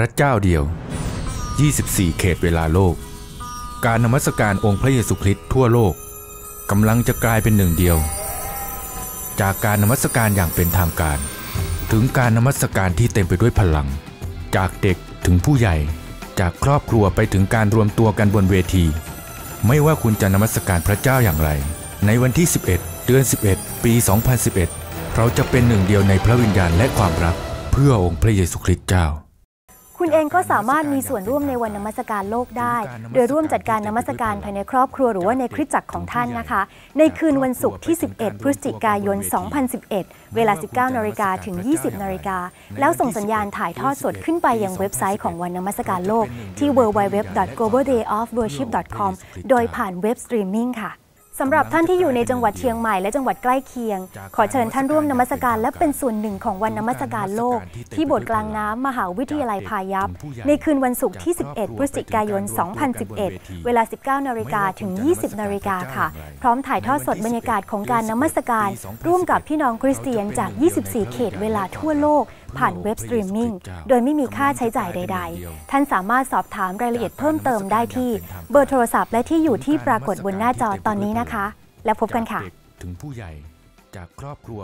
พระเจ้าเดียว 24 เขตเวลาโลก การนมัสการองค์พระเยซูคริสต์ทั่วโลกกำลังจะกลายเป็นหนึ่งเดียว จากการนมัสการอย่างเป็นทางการ ถึงการนมัสการที่เต็มไปด้วยพลัง จากเด็กถึงผู้ใหญ่ จากครอบครัวไปถึงการรวมตัวกันบนเวที ไม่ว่าคุณจะนมัสการพระเจ้าอย่างไร ในวันที่ 11 เดือน 11 ปี 2011 เราจะเป็นหนึ่งเดียวในพระวิญญาณและความรัก เพื่อองค์พระเยซูคริสต์เจ้า คุณเองก็สามารถมีส่วนร่วมในวันนมัสการโลกได้ โดยร่วมจัดการนมัสการภายในครอบครัวหรือว่าในคริสตจักรของท่านนะคะ ในคืนวันศุกร์ที่ 11 พฤศจิกายน 2011 เวลา 19นาฬิกาถึง 20นาฬิกาแล้วส่งสัญญาณถ่ายทอดสดขึ้นไปยังเว็บไซต์ของวันนมัสการโลกที่ www.globaldayofworship.com โดยผ่านเว็บสตรีมมิ่งค่ะ สำหรับท่านที่อยู่ในจังหวัดเชียงใหม่และจังหวัดใกล้เคียง ขอเชิญท่านร่วมนมัสการและเป็นส่วนหนึ่งของวันนมัสการโลก ที่โบสถ์กลางน้ำมหาวิทยาลัยพายัพ ในคืนวันศุกร์ที่ 11 พฤศจิกายน 2011 เวลา 19 นาฬิกาถึง 20 นาฬิกาค่ะ พร้อมถ่ายทอดสดบรรยากาศของการนมัสการ ร่วมกับพี่น้องคริสเตียนจาก 24 เขตเวลาทั่วโลก ผ่านเว็บสตรีมมิ่งโดยไม่มีค่าใช้จ่ายใด ๆ ท่านสามารถสอบถามรายละเอียดเพิ่มเติมได้ที่เบอร์โทรศัพท์และที่อยู่ที่ปรากฏบนหน้าจอตอนนี้นะคะคะ แล้วพบกันค่ะ ถึงผู้ใหญ่จากครอบครัว